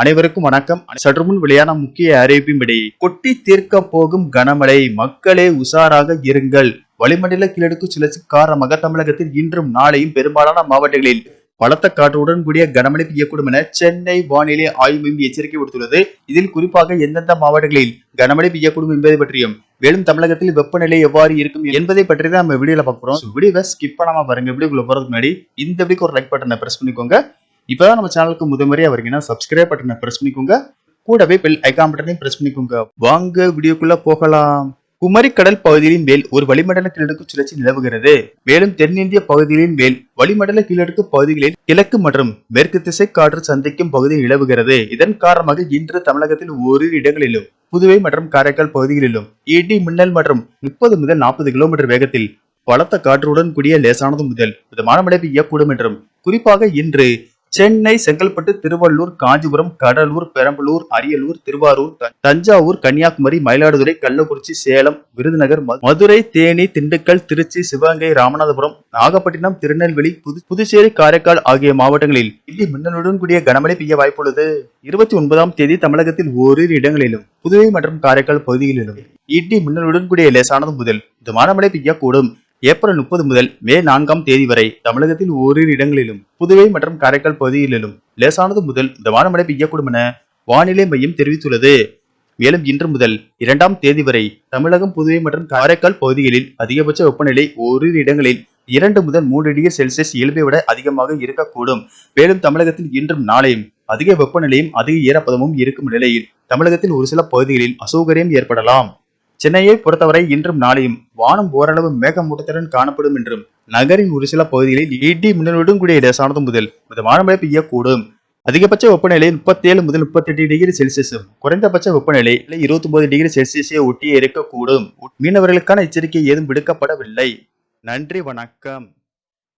அனைவருக்கும் வணக்கம். சற்று முன் வெளியான முக்கிய அறிவிப்பின்படி கொட்டி தீர்க்க போகும் கனமழை மக்களே உஷாராக இருங்கள். வளிமண்டல கிழக்கு சுழற்சி காரணமாக தமிழகத்தில் இன்றும் நாளையும் பெரும்பாலான மாவட்டங்களில் பலத்த காற்றுடன் கூடிய கனமழை பெய்யக்கூடும் என சென்னை வானிலை ஆய்வு மையம் எச்சரிக்கை விடுத்துள்ளது. இதில் குறிப்பாக எந்தெந்த மாவட்டங்களில் கனமழை பெய்யக்கூடும் என்பதை பற்றியும் மேலும் தமிழகத்தில் வெப்பநிலை எவ்வாறு இருக்கும் என்பதை பற்றி தான் நம்ம வீடியோல பார்க்குறோம் வீடியோவை ஸ்கிப் பண்ணாம பாருங்க. வீடியோக்குள்ள போறதுக்கு முன்னாடி இந்த வீடியோக்கு ஒரு லைக் பட்டனை பிரஸ் பண்ணிக்கோங்க. இப்பதான் நம்ம சேனலுக்கு முதன்முறையா வரீங்கன்னா சப்ஸ்கிரைப் பட்டனை ப்ரெஸ் பண்ணிக்கோங்க. கூடவே பெல் ஐகான் பட்டனையும் ப்ரெஸ் பண்ணிக்கோங்க. வாங்க வீடியோக்குள்ளே போகலாம். குமரிக்கடல் பகுதியின் மேல் ஒரு வளிமண்டல கீழடுக்கு சுழற்சி நிலவுகிறது. மேலும் தென்னிந்திய பகுதிகளின் மேல் வளிமண்டல கீழடுக்கு பகுதிகளில் கிழக்கு மற்றும் மேற்கு திசை காற்று சந்திக்கும் பகுதி நிலவுகிறது. இதன் காரணமாக இன்று தமிழகத்தில் ஓரிரு இடங்களிலும் புதுவை மற்றும் காரைக்கால் பகுதிகளிலும் இடி மின்னல் மற்றும் முப்பது முதல் நாற்பது கிலோமீட்டர் வேகத்தில் பலத்த காற்றுடன் கூடிய லேசானது முதல் மிதமான மழை பெய்யக்கூடும் என்றும் குறிப்பாக இன்று சென்னை செங்கல்பட்டு திருவள்ளூர் காஞ்சிபுரம் கடலூர் பெரம்பலூர் அரியலூர் திருவாரூர் த- தஞ்சாவூர் கன்னியாகுமரி மயிலாடுதுறை கள்ளக்குறிச்சி சேலம் விருதுநகர் மதுரை தேனி திண்டுக்கல் திருச்சி சிவகங்கை ராமநாதபுரம் நாகப்பட்டினம் திருநெல்வேலி புது புதுச்சேரி காரைக்கால் ஆகிய மாவட்டங்களில் இடி மின்னலுடன் கூடிய கனமழை பெய்ய வாய்ப்புள்ளது. இருபத்தி ஒன்பதாம் தேதி தமிழகத்தில் ஓரிரு இடங்களிலும் புதுவை மற்றும் காரைக்கால் பகுதிகளிலும் இடி மின்னலுடன் கூடிய லேசானது முதல் மிதமான மழை பெய்யக்கூடும். ஏப்ரல் முப்பது முதல் மே நான்காம் தேதி வரை தமிழகத்தில் ஓரிரு இடங்களிலும் புதுவை மற்றும் காரைக்கால் பகுதிகளிலும் லேசானது முதல் மிதமான மழை பெய்யக்கூடும் என வானிலை மையம் தெரிவித்துள்ளது. மேலும் இன்று முதல் இரண்டாம் தேதி வரை தமிழகம் புதுவை மற்றும் காரைக்கால் பகுதிகளில் அதிகபட்ச வெப்பநிலை ஓரிரு இடங்களில் இரண்டு முதல் மூன்று டிகிரி செல்சியஸ் இயல்பை விட அதிகமாக இருக்கக்கூடும். மேலும் தமிழகத்தில் இன்றும் நாளையும் அதிக வெப்பநிலையும் அதிக ஈரப்பதமும் இருக்கும் நிலையில் தமிழகத்தில் ஒரு சில பகுதிகளில் அசௌகரியம் ஏற்படலாம். சென்னையை பொறுத்தவரை இன்றும் நாளையும் வானம் ஓரளவு மேகமூட்டத்துடன் காணப்படும் என்றும் நகரின் ஒரு சில பகுதிகளில் இடி மின்னலுடன் கூடிய லேசானது முதல் மிதமான மழை பெய்யக்கூடும். அதிகபட்ச வெப்பநிலை முப்பத்தி ஏழு முதல் முப்பத்தி எட்டு டிகிரி செல்சியஸும் குறைந்தபட்ச வெப்பநிலை இருபத்தி ஒன்பது டிகிரி செல்சியஸை ஒட்டியே இருக்கக்கூடும். மீனவர்களுக்கான எச்சரிக்கை ஏதும் விடுக்கப்படவில்லை. நன்றி வணக்கம்.